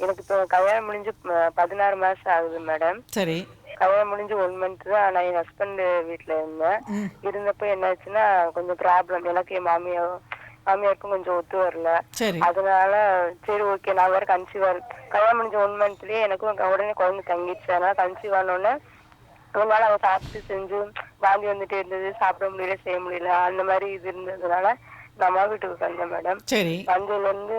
எனக்கு இப்போ கல்யாணம் முடிஞ்சு பதினாறு மாசம் ஆகுது மேடம் சரி. கல்யாணம் முடிஞ்சு ஒன் மந்த் தான் நான் என் ஹஸ்பண்ட் வீட்ல இருந்தேன். இருந்தப்ப என்னாச்சுன்னா கொஞ்சம் ப்ராப்ளம் எனக்கு என் மாமியார் மாமியாருக்கும் கொஞ்சம் ஒத்து வரல. அதனால சரி ஓகே நான் வேற கன்சீவ் கல்யாணம் முடிஞ்ச ஒன் மந்த்லயே எனக்கும் உடனே குழந்தை தங்கிடுச்சு. அதனால கன்சீவ் ஆனோடனே ஒரு நாள் அவன் சாப்பிட்டு செஞ்சு வாந்தி வந்துட்டே இருந்தது. சாப்பிட முடியல செய்ய முடியல. அந்த மாதிரி இது இருந்ததுனால நான் அம்மா வீட்டுக்கு வந்தேன் மேடம் வந்ததுல இருந்து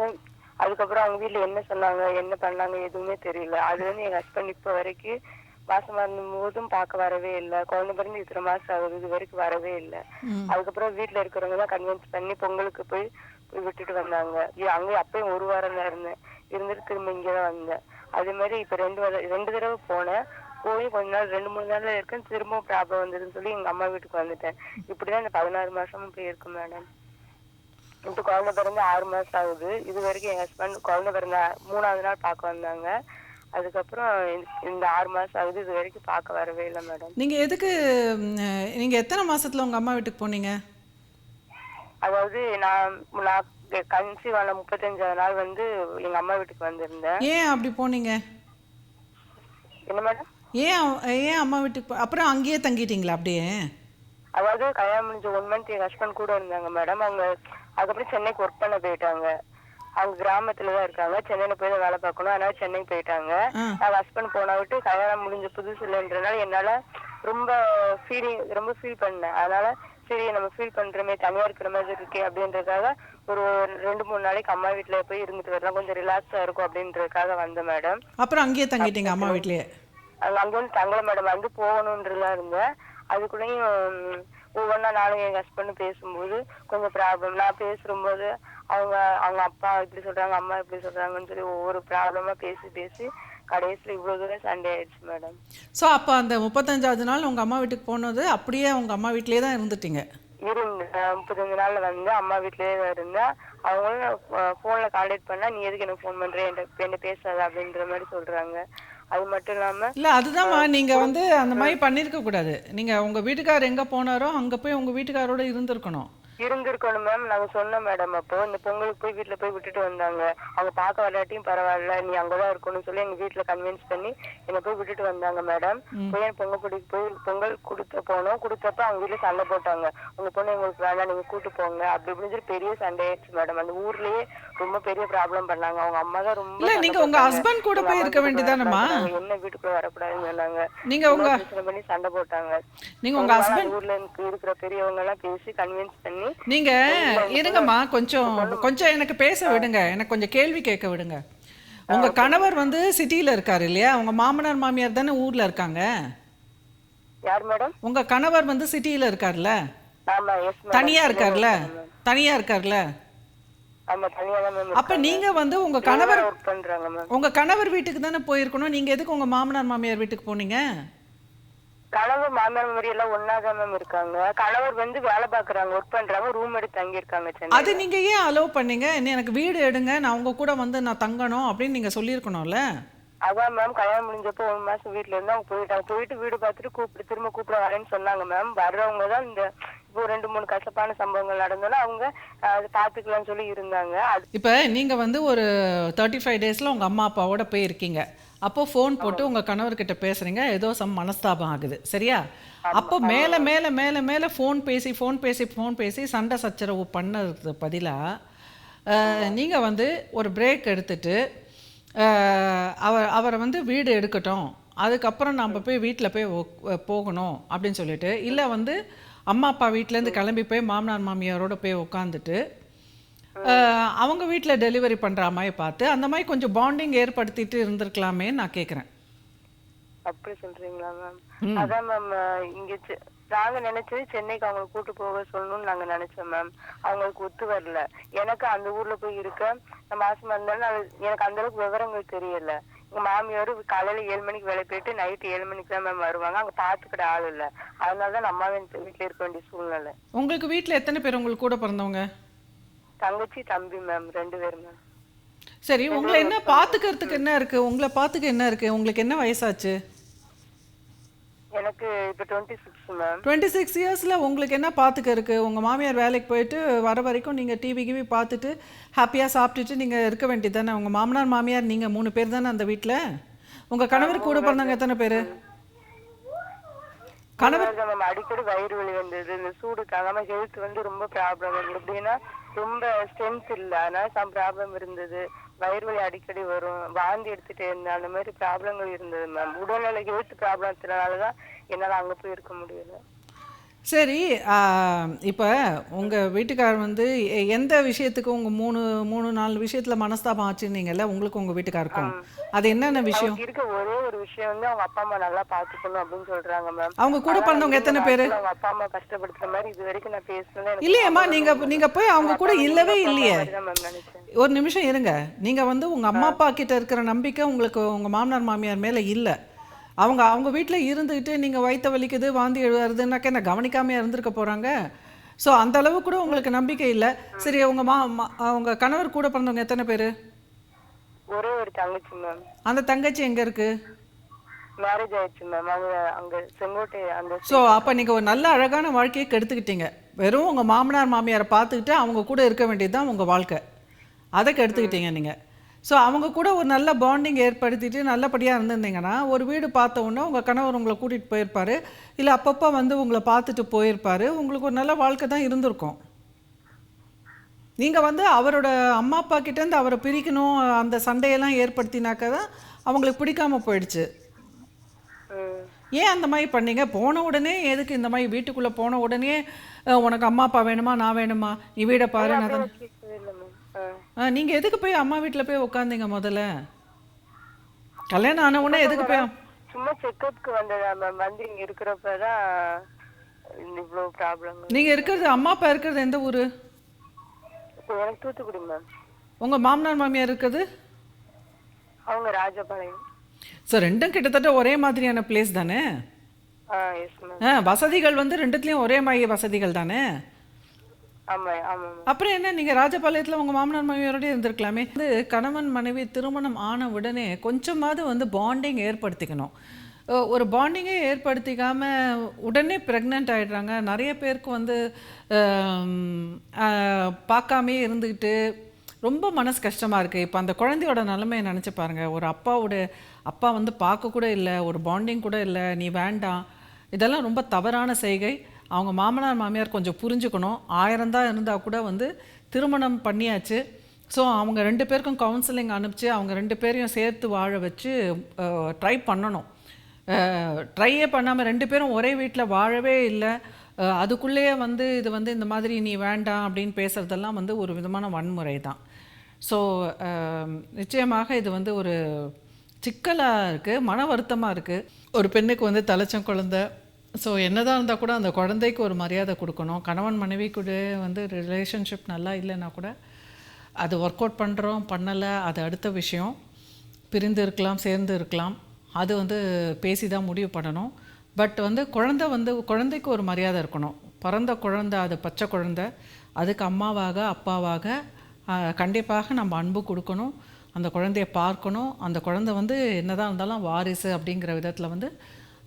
அதுக்கப்புறம் அவங்க வீட்ல என்ன சொன்னாங்க என்ன பண்ணாங்க எதுவுமே தெரியல. அது வந்து எங்க ஹஸ்பண்ட் இப்ப வரைக்கும் மாசமா போதும் பார்க்க வரவே இல்ல. குழந்தை பிறந்து இத்தனை மாசம் ஆகுது இது வரைக்கும் வரவே இல்ல. அதுக்கப்புறம் வீட்ல இருக்கிறவங்க தான் கன்வின்ஸ் பண்ணி பொங்கலுக்கு போய் போய் விட்டுட்டு வந்தாங்க. இ- அங்க அப்பயும் ஒரு வாரம் தான் இருந்தேன். இருந்துட்டு திரும்ப இங்க தான் வந்தேன். அதே மாதிரி இப்ப ரெண்டு ரெண்டு தடவை போனேன். போய் கொஞ்ச நாள் ரெண்டு மூணு நாள்ல இருக்கேன். திரும்ப ப்ராப்ளம் வந்ததுன்னு சொல்லி எங்க அம்மா வீட்டுக்கு வந்துட்டேன். இப்படிதான் இந்த பதினாறு மாசமும் போய் இருக்கு மேடம் இப்ப குழந்தை பிறந்து ஆறு மாசம் ஆகுது. இது வரைக்கும் என் ஹஸ்பண்ட் குழந்தை பிறந்த மூணாவது நாள் பார்க்க வந்தாங்க. அதுக்கப்புறம் இந்த- ஆறு மாசம் ஆகுது. இது வரைக்கும் பார்க்க வரவே இல்லை மேடம் நீங்க எதுக்கு ம், நீங்க எத்தனை மாசத்துல உங்க அம்மா வீட்டுக்கு போனீங்க? அதாவது நான் நான் கன்சீவ் ஆன முப்பத்தஞ்சாவது நாள் வந்து எங்க அம்மா வீட்டுக்கு வந்திருந்தேன். ஏன் அப்படி போனீங்க? என்ன மேடம் ஏன் ஏன் அம்மா வீட்டுக்கு அப்புறம் அங்கேயே தங்கிட்டீங்களா அப்படியே? அதாவது கல்யாணம் முடிஞ்ச ஒன் மந்த் எங்க ஹஸ்பண்ட் கூட இருந்தாங்க மேடம் அவங்க அதுக்கப்புறம் சென்னைக்கு ஒர்க் பண்ண போயிட்டாங்க. அவங்க கிராமத்துல தான் இருக்காங்க. சென்னையில போய் தான் வேலை பார்க்கணும். அதனால சென்னைக்கு போயிட்டாங்க. நான் ஹஸ்பண்ட் போனா விட்டு கல்யாணம் முடிஞ்ச புதுசுலன்றனால என்னால ரொம்ப ஃபீலிங் ரொம்ப ஃபீல் பண்ணேன். அதனால சரி நம்ம ஃபீல் பண்றோமே தனியா இருக்கிற மாதிரி இருக்கே அப்படின்றதுக்காக ஒரு ரெண்டு மூணு நாளைக்கு அம்மா வீட்ல போய் இருந்துட்டு வரலாம். கொஞ்சம் ரிலாக்ஸா இருக்கும் அப்படின்றதுக்காக வந்தேன் மேடம் அப்புறம் அங்கேயே தங்கிட்டீங்க அம்மா வீட்லயே? அங்க அங்க வந்து தங்கல மேடம் வந்து போகணுன்றதுலாம் இருந்தேன். அதுக்குள்ளேயும் ஒவ்வொன்றா நானும் எங்க ஹஸ்பண்டும் பேசும்போது கொஞ்சம் ப்ராப்ளம் நான் பேசும்போது அவங்க அவங்க அப்பா இப்படி சொல்றாங்க அம்மா இப்படி சொல்றாங்கன்னு சொல்லி ஒவ்வொரு ப்ராப்ளமா பேசி பேசி கடைசியில் இவ்வளவு தூரம் சண்டே ஆயிடுச்சு மேடம் ஸோ அப்போ அந்த முப்பத்தஞ்சாவது நாள் உங்க அம்மா வீட்டுக்கு போனது அப்படியே உங்க அம்மா வீட்லயே தான் இருந்துட்டீங்க? இருந்தேன். முப்பத்தஞ்சு நாள்ல வந்து அம்மா தான் இருந்தேன். அவங்களும் போன்ல கான்டாக்ட் பண்ணா நீ எதுக்கு எனக்கு ஃபோன் பண்ற? என்கிட்ட என்ன பேசாத அப்படின்ற மாதிரி சொல்றாங்க. அது மட்டும் இல்லாம இல்ல அதுதான்மா நீங்க வந்து அந்த மாதிரி பண்ணிருக்க கூடாது. நீங்க உங்க வீட்டுக்காரர் எங்க போனாரோ அங்க போய் உங்க வீட்டுக்காரோட இருந்திருக்கணும். இருந்திருக்கணும் மேம் நாங்க சொன்னோம் மேடம் அப்போ. இந்த பொங்கலுக்கு போய் வீட்ல போய் விட்டுட்டு வந்தாங்க. அவங்க பார்க்க வராட்டியும் பரவாயில்ல. நீ அங்கதான் இருக்கணும்னு சொல்லி எங்க வீட்ல கன்வின்ஸ் பண்ணி என்னை போய் விட்டுட்டு வந்தாங்க மேடம் போய் என் பொங்கல் பிடிக்கு போய் பொங்கல் கொடுத்த போனோம். கொடுத்தப்ப அவங்க வீட்ல சண்டை போட்டாங்க. உங்க பொண்ணு எங்களுக்கு வேண்டாம் நீங்க கூட்டு போங்க. அப்படி இப்படின்னு பெரிய சண்டை ஆயிடுச்சு மேடம் அந்த ஊர்லயே ரொம்ப பெரிய ப்ராப்ளம் பண்ணாங்க. அவங்க அம்மா தான் ரொம்ப நீங்க உங்க husband கூட போய் இருக்க? வரக்கூடாது, என்ன வீட்டுக்குள்ள வரக்கூடாதுன்னு சொன்னாங்க. நீங்க உங்க பண்ணி சண்டை போட்டாங்க. நீங்க உங்க அந்த ஊர்ல இருக்கு- இருக்கிற பெரியவங்க எல்லாம் பேசி கன்வின்ஸ் பண்ணி நீங்க இருங்கம்மா கொஞ்சம் கொஞ்சம் எனக்கு பேச விடுங்க. எனக்கு கொஞ்சம் கேள்வி கேட்க விடுங்க. உங்க கணவர் வந்து சிட்டில இருக்காரு இல்லையா? உங்க மாமனார் மாமியார் தானே ஊர்ல இருக்காங்க? யார் மேடம்? உங்க கணவர் வந்து சிட்டில இருக்கார்ல? ஆமா எஸ் தனியா இருக்கார்ல? தனியா இருக்கார்ல? ஆமா தனியா தான் மேம் அப்ப நீங்க வந்து உங்க கணவர் ஒர்க் பண்றாங்க மேம். உங்க கணவர் வீட்டுக்கு தானே போயிருக்கணும். நீங்க எதுக்கு உங்க மாமனார் மாமியார் வீட்டுக்கு போனீங்க? கணவர் மாமியார் மாதிரி எல்லாம் ஒன்னா தான் மேம் இருக்காங்க. கணவர் வந்து வேலை பாக்குறாங்க ஒர்க் பண்றாங்க ரூம் எடுத்து தங்கி இருக்காங்க சென்னை அது நீங்க ஏன் அலோவ் பண்ணீங்க? என்ன எனக்கு வீடு எடுங்க நான் உங்க கூட வந்து நான் தங்கணும் அப்படின்னு நீங்க சொல்லியிருக்கணும்ல? அதான் மேம் கல்யாணம் முடிஞ்சப்போ ஒரு மாசம் வீட்ல இருந்து அவங்க போயிட்டாங்க. போயிட்டு வீடு பார்த்துட்டு கூப்பிட்டு திரும்ப கூப்பிட வரேன்னு சொன்னாங்க மேம் வர்றவங்க தான் இந்த இப்போ ரெண்டு மூணு கசப்பான சம்பவங்கள் நடந்தோன்னா அவங்க அது பாத்துக்கலாம்னு சொல்லி இருந்தாங்க. அது இப்போ நீங்கள் வந்து ஒரு தேர்ட்டி ஃபைவ் டேஸில் உங்கள் அம்மா அப்பாவோட போயிருக்கீங்க. அப்போ ஃபோன் போட்டு உங்கள் கணவர்கிட்ட பேசுகிறீங்க ஏதோ சம் மனஸ்தாபம் ஆகுது. சரியா? அப்போ மேலே மேலே மேலே மேலே ஃபோன் பேசி ஃபோன் பேசி ஃபோன் பேசி சண்டை சச்சரவு பண்ணது பதிலாக நீங்கள் வந்து ஒரு பிரேக் எடுத்துட்டு அவர் அவரை வந்து வீடு எடுக்கட்டும் அதுக்கப்புறம் நம்ம போய் வீட்டில் போய் போகணும் அப்படின்னு சொல்லிட்டு இல்லை வந்து அம்மா அப்பா வீட்டிலேருந்து கிளம்பி போய் மாமனார் மாமியாரோட போய் உட்காந்துட்டு அவங்க வீட்டில் டெலிவரி பண்ணுற மாதிரி பார்த்து அந்த மாதிரி கொஞ்சம் பாண்டிங் ஏற்படுத்திட்டு இருந்திருக்கலாமே நான் கேட்குறேன் அப்படி சொல்றீங்களா மேம்? அதான் மேம் இங்க நாங்க நினைச்சது சென்னைக்கு அவங்களை கூட்டு போக சொல்லணும்னு நாங்க நினைச்சோம் மேம் அவங்களுக்கு ஒத்து வரல. எனக்கு அந்த ஊர்ல போய் இருக்க நான் மாசமா இருந்தாலும் எனக்கு அந்த அளவுக்கு விவரங்கள் தெரியல. எங்க மாமியார் காலையில ஏழு மணிக்கு வேலை போயிட்டு நைட்டு ஏழு மணிக்கு தான் மேம் வருவாங்க. அங்க பாத்துக்கிட ஆள் இல்ல. அதனால தான் நம்ம வீட்டுல இருக்க வேண்டிய சூழ்நிலை. உங்களுக்கு வீட்டில் எத்தனை பேர் உங்களுக்கு கூட பிறந்தவங்க? தங்கச்சி தம்பி மேம் ரெண்டு பேரும் மேம் சரி உங்களை என்ன பார்த்துக்கிறதுக்கு என்ன இருக்குது உங்களை பார்த்துக்க என்ன இருக்குது உங்களுக்கு என்ன வயசாச்சு? எனக்கு இப்ப twenty six ma'am twenty six இயர்ஸில் உங்களுக்கு என்ன பார்த்துக்க இருக்குது உங்கள் மாமியார் வேலைக்கு போயிட்டு வர வரைக்கும் நீங்கள் டிவி கிவி பார்த்துட்டு ஹாப்பியாக சாப்பிட்டுட்டு நீங்கள் இருக்க வேண்டியது தானே உங்கள் மாமனார் மாமியார் நீங்கள் மூணு பேர் தானே அந்த வீட்டில் உங்கள் கணவர் கூட பிறந்தவங்க எத்தனை பேர்? கணவர் மேம் அடிக்கடி வயிறு வலி வந்தது இந்த சூடு தாங்காம ஹெல்த் வந்து ரொம்ப ப்ராப்ளம் எப்படின்னா ரொம்ப ஸ்ட்ரென்த் இல்ல. அதனால சம் ப்ராப்ளம் இருந்தது. வயிறு வலி அடிக்கடி வரும். வாந்தி எடுத்துட்டே இருந்தேன் அந்த மாதிரி ப்ராப்ளங்கள் இருந்தது மேம் உடல்நிலை ஹெல்த் ப்ராப்ளத்தினாலதான் என்னால அங்க போய் இருக்க முடியல. சரி இப்போ உங்கள் வீட்டுக்காரர் வந்து எந்த விஷயத்துக்கு உங்கள் மூணு மூணு நாலு விஷயத்தில் மனஸ்தாபம் ஆச்சுன்னீங்கல்ல உங்களுக்கு உங்கள் வீட்டுக்காருக்கும்? அது என்னென்ன விஷயம்? இருக்க ஒரே ஒரு விஷயம் வந்து அவங்க அப்பா அம்மா நல்லா பாத்துக்கணும் அப்படின்னு சொல்றாங்க மேம். அவங்க கூட பிறந்தவங்க எத்தனை பேர்? அவங்க அப்பா அம்மா கஷ்டப்படுத்துற மாதிரி இது வரைக்கும் நான் பேசினது இல்லையேம்மா நீங்கள் நீங்கள் போய் அவங்க கூட இல்லவே இல்லையே. ஒரு நிமிஷம் இருங்க. நீங்கள் வந்து உங்கள் அம்மா அப்பா கிட்ட இருக்கிற நம்பிக்கை உங்களுக்கு உங்கள் மாமனார் மாமியார் மேலே இல்லை. அவங்க அவங்க வீட்டில் இருந்துக்கிட்டு நீங்கள் வயிற்று வலிக்குது வாந்தி வருதுன்னாக்க என்ன கவனிக்காமையாக இருந்திருக்க போகிறாங்க ஸோ அந்த அளவு கூட உங்களுக்கு நம்பிக்கை இல்லை. சரி உங்கள் மா அவங்க கணவர் கூட பிறந்தவங்க எத்தனை பேர்? ஒரே ஒரு தங்கச்சி மேம் அந்த தங்கச்சி எங்கே இருக்குது மேரேஜ் ஆயிடுச்சு மேம் அவங்க அங்க செங்கோட்டை அந்த ஸோ அப்போ நீங்கள் ஒரு நல்ல அழகான வாழ்க்கையை கெடுத்துக்கிட்டீங்க. வெறும் உங்கள் மாமனார் மாமியாரை பார்த்துக்கிட்டு அவங்க கூட இருக்க வேண்டியது தான் உங்கள் வாழ்க்கை. அதை கெடுத்துக்கிட்டீங்க நீங்கள் ஸோ அவங்க கூட ஒரு நல்ல பாண்டிங் ஏற்படுத்திட்டு நல்லபடியாக இருந்திருந்தீங்கன்னா ஒரு வீடு பார்த்த உடனே உங்கள் கணவர் உங்களை கூட்டிகிட்டு போயிருப்பாரு. இல்லை அப்பப்போ வந்து உங்களை பார்த்துட்டு போயிருப்பாரு. உங்களுக்கு ஒரு நல்ல வாழ்க்கை தான் இருந்திருக்கும். நீங்கள் வந்து அவரோட அம்மா அப்பா கிட்டேருந்து அவரை பிரிக்கணும் அந்த சண்டையெல்லாம் ஏற்படுத்தினாக்க தான் அவங்களுக்கு பிடிக்காம போயிடுச்சு. ஏன் அந்த மாதிரி பண்ணீங்க? போன உடனே எதுக்கு இந்த மாதிரி வீட்டுக்குள்ளே போன உடனே உனக்கு அம்மா அப்பா வேணுமா? நான் வேணுமா? நீ வீடை பாரு நான் தான் கேட்கவே இல்லை மேம் நீங்கள் எதுக்கு போய் அம்மா வீட்டில் போய் உட்காந்தீங்க முதல்ல? கல்யாணம் ஆன உடனே எதுக்கு போய் சும்மா செக்கப்க்கு வந்ததா மேம் வந்து இங்க இருக்கிறப்பதான் இந்த இவ்வளவு ப்ராப்ளம் நீங்கள் இருக்கிறது அம்மா அப்பா இருக்கிறது எந்த ஊர்? எனக்கு தூத்துக்குடி மேம் உங்கள் மாமனார் மாமியார் இருக்கிறது? அவங்க ராஜபாளையம். ஸோ ரெண்டும் கிட்டத்தட்ட ஒரே மாதிரியான பிளேஸ் தானே? வசதிகள் வந்து ரெண்டுத்துலேயும் ஒரே மாதிரி வசதிகள் தானே? அப்புறம் என்ன நீங்கள் ராஜபாளையத்தில் உங்கள் மாமனார் மாமியாரோடய இருந்திருக்கலாமே. வந்து கணவன் மனைவி திருமணம் ஆன உடனே கொஞ்சமாவது வந்து பாண்டிங் ஏற்படுத்திக்கணும். ஒரு பாண்டிங்கே ஏற்படுத்திக்காம உடனே ப்ரெக்னென்ட் ஆகிடுறாங்க நிறைய பேருக்கு வந்து பார்க்காமே இருந்துக்கிட்டு ரொம்ப மனசு கஷ்டமாக இருக்குது இப்போ அந்த குழந்தையோட நிலைமையை நினச்சி பாருங்கள் ஒரு அப்பாவோட அப்பா வந்து பார்க்க கூட இல்லை ஒரு பாண்டிங் கூட இல்லை நீ வேண்டாம். இதெல்லாம் ரொம்ப தவறான செய்கை. அவங்க மாமனார் மாமியார் கொஞ்சம் புரிஞ்சுக்கணும். ஆயிரம் தான் இருந்தால் கூட வந்து திருமணம் பண்ணியாச்சு. ஸோ அவங்க ரெண்டு பேருக்கும் கவுன்சிலிங் அனுப்பிச்சு அவங்க ரெண்டு பேரையும் சேர்த்து வாழ வச்சு ட்ரை பண்ணணும். ட்ரையே பண்ணாமல் ரெண்டு பேரும் ஒரே வீட்டில் வாழவே இல்லை. அதுக்குள்ளேயே வந்து இது வந்து இந்த மாதிரி நீ வேண்டாம் அப்படின்னு பேசுகிறதெல்லாம் வந்து ஒரு விதமான வன்முறை தான். ஸோ நிச்சயமாக இது வந்து ஒரு சிக்கலாக இருக்குது மன வருத்தமாக இருக்குது ஒரு பெண்ணுக்கு வந்து தலைச்சம் குழந்தை ஸோ என்னதான் இருந்தால் கூட அந்த குழந்தைக்கு ஒரு மரியாதை கொடுக்கணும். கணவன் மனைவி கூட வந்து ரிலேஷன்ஷிப் நல்லா இல்லைன்னா கூட அது ஒர்க் அவுட் பண்ணுறோம் பண்ணலை அது அடுத்த விஷயம். பிரிந்து இருக்கலாம் சேர்ந்து இருக்கலாம். அது வந்து பேசி தான் முடிவு பண்ணணும். பட் வந்து குழந்தை வந்து குழந்தைக்கு ஒரு மரியாதை இருக்கணும். பிறந்த குழந்தை அது பச்சை குழந்தை. அதுக்கு அம்மாவாக அப்பாவாக கண்டிப்பாக நம்ம அன்பு கொடுக்கணும். அந்த குழந்தைய பார்க்கணும். அந்த குழந்தை வந்து என்னதான் இருந்தாலும் வாரிசு அப்படிங்கிற விதத்தில் வந்து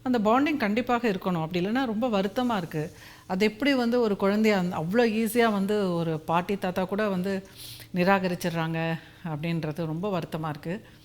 அந்த பாண்டிங் கண்டிப்பாக இருக்கணும். அப்படி இல்லைன்னா ரொம்ப வருத்தமாக இருக்குது அது எப்படி வந்து ஒரு குழந்தைய அந் அவ்வளோ ஈஸியாக வந்து ஒரு பாட்டி தாத்தா கூட வந்து நிராகரிச்சிடுறாங்க அப்படின்றது ரொம்ப வருத்தமாக இருக்குது